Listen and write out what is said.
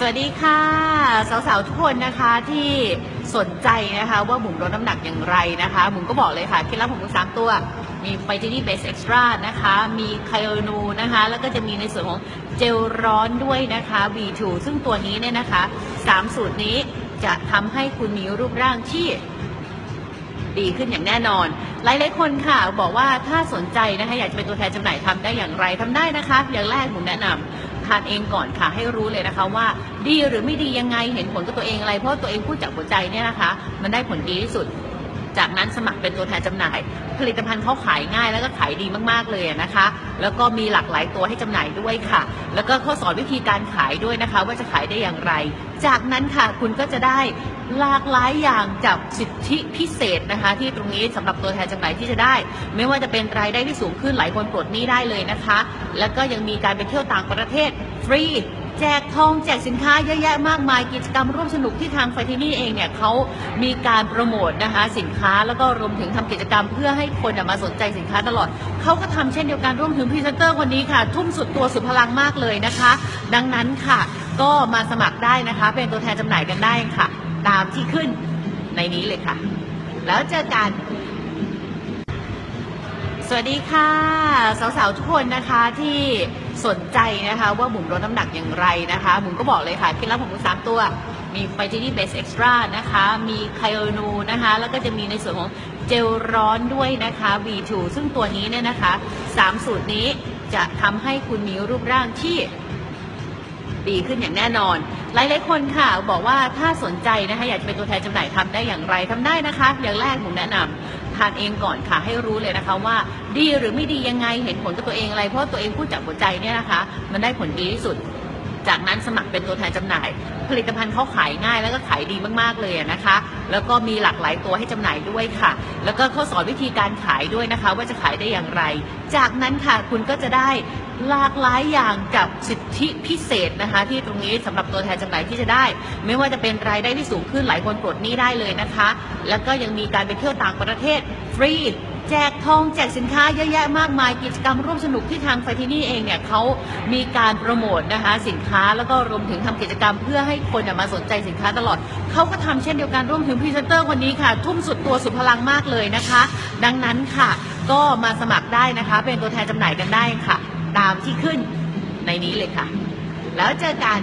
สวัสดีค่ะ สาวๆทุกคนนะคะที่สนใจนะคะว่าบุ๋มลดน้ำหนักอย่างไรนะคะบุ๋มก็บอกเลยค่ะเคล็ดลับของบุ๋มสามตัว มีไฟเจนี่เบสเอ็กซ์ตร้านะคะ มีไคโอนูนะคะ แล้วก็จะมีในส่วนของเจลร้อนด้วยนะคะ V2 ซึ่งตัวนี้เนี่ยนะคะสามสูตรนี้จะทำให้คุณมีรูปร่างที่ดีขึ้นอย่างแน่นอน หลายๆคนค่ะ บอกว่าถ้าสนใจนะคะอยากจะเป็นตัวแทนจำหน่ายทำได้อย่างไรทำได้นะคะ อย่างแรกผมแนะนำ ทานเองก่อนค่ะ ให้รู้เลยนะคะว่าดีหรือไม่ดียังไงเห็นผลกับตัวเองอะไร เพราะตัวเองพูดจากหัวใจเนี่ยนะคะ มันได้ผลดีที่สุด จากนั้นสมัครเป็นตัวแทนจำหน่าย ผลิตภัณฑ์เขาขายง่ายแล้วก็ขายดีมากๆเลยนะคะ แล้วก็มีหลากหลายตัวให้จำหน่ายด้วยค่ะ แล้วก็เขาสอนวิธีการขายด้วยนะคะ ว่าจะขายได้อย่างไร จากนั้นค่ะคุณก็จะได้ หลากหลายอย่างจากสิทธิพิเศษนะคะ ที่ตรงนี้สำหรับตัวแทนจำหน่ายที่จะได้ ไม่ว่าจะเป็นรายได้ที่สูงขึ้นหลายคนปลดหนี้ได้เลยนะคะ แล้วก็ยังมีการไปเที่ยวต่างประเทศฟรีแจกทองแจกสินค้าเยอะแยะมากมายกิจกรรมร่วมสนุกที่ทางไฟที่นี่เองเนี่ยเขามีการโปรโมทนะคะสินค้าแล้วก็รวมถึงทำกิจกรรมเพื่อให้คนมาสนใจสินค้าตลอดเขาก็ทำเช่นเดียวกันร่วมถึงพรีเซนเตอร์คนนี้ค่ะ ทุ่มสุดตัวสุดพลังมากเลยนะคะ ดังนั้นค่ะ ก็มาสมัครได้นะคะ เป็นตัวแทนจำหน่ายกันได้ค่ะ ตามที่ขึ้นในนี้เลยค่ะ แล้วเจอกัน สวัสดีค่ะ สาวๆทุกคนนะคะที่สนใจนะคะว่าบุ๋มลดน้ำหนักอย่างไรนะคะบุ๋มก็บอกเลยค่ะเคล็ดลับของบุ๋มสามตัว มีไฟเจนี่เบสเอ็กซ์ตร้านะคะ มีไคโอนูนะคะ แล้วก็จะมีในส่วนของเจลร้อนด้วยนะคะ V2 ซึ่งตัวนี้เนี่ยนะคะสามสูตรนี้จะทำให้คุณมีรูปร่างที่ ดีขึ้นอย่างแน่นอน หลายๆคนค่ะ บอกว่าถ้าสนใจนะคะอยากจะเป็นตัวแทนจำหน่ายทำได้อย่างไรทำได้นะคะ อย่างแรกผมแนะนำทานเองก่อนค่ะให้รู้เลยนะคะว่า ดีหรือไม่ดียังไงเห็นผลกับตัวเองอะไร เพราะตัวเองพูดจากหัวใจเนี่ยนะคะ มันได้ผลดีที่สุดจากนั้นสมัครเป็นตัวแทนจำหน่าย ผลิตภัณฑ์เขาขายง่ายแล้วก็ขายดีมากๆเลยนะคะ แล้วก็มีหลากหลายตัวให้จำหน่ายด้วยค่ะ แล้วก็เขาสอนวิธีการขายด้วยนะคะ ว่าจะขายได้อย่างไร จากนั้นค่ะคุณก็จะได้ หลากหลายอย่างกับสิทธิพิเศษนะคะ ที่ตรงนี้สำหรับตัวแทนจำหน่ายที่จะได้ ไม่ว่าจะเป็นรายได้ที่สูงขึ้นหลายคนปลดหนี้ได้เลยนะคะ แล้วก็ยังมีการไปเที่ยวต่างประเทศฟรีแจกทองแจกสินค้าเยอะแยะมากมายกิจกรรมร่วมสนุกที่ทางไฟที่นี่เองเนี่ยเขามีการโปรโมทนะคะสินค้าแล้วก็รวมถึงทำกิจกรรมเพื่อให้คนมาสนใจสินค้าตลอดเขาก็ทำเช่นเดียวกันร่วมถึงพรีเซนเตอร์คนนี้ค่ะ ทุ่มสุดตัวสุดพลังมากเลยนะคะ ดังนั้นค่ะ ก็มาสมัครได้นะคะ เป็นตัวแทนจำหน่ายกันได้ค่ะ ตามที่ขึ้นในนี้เลยค่ะ แล้วเจอกัน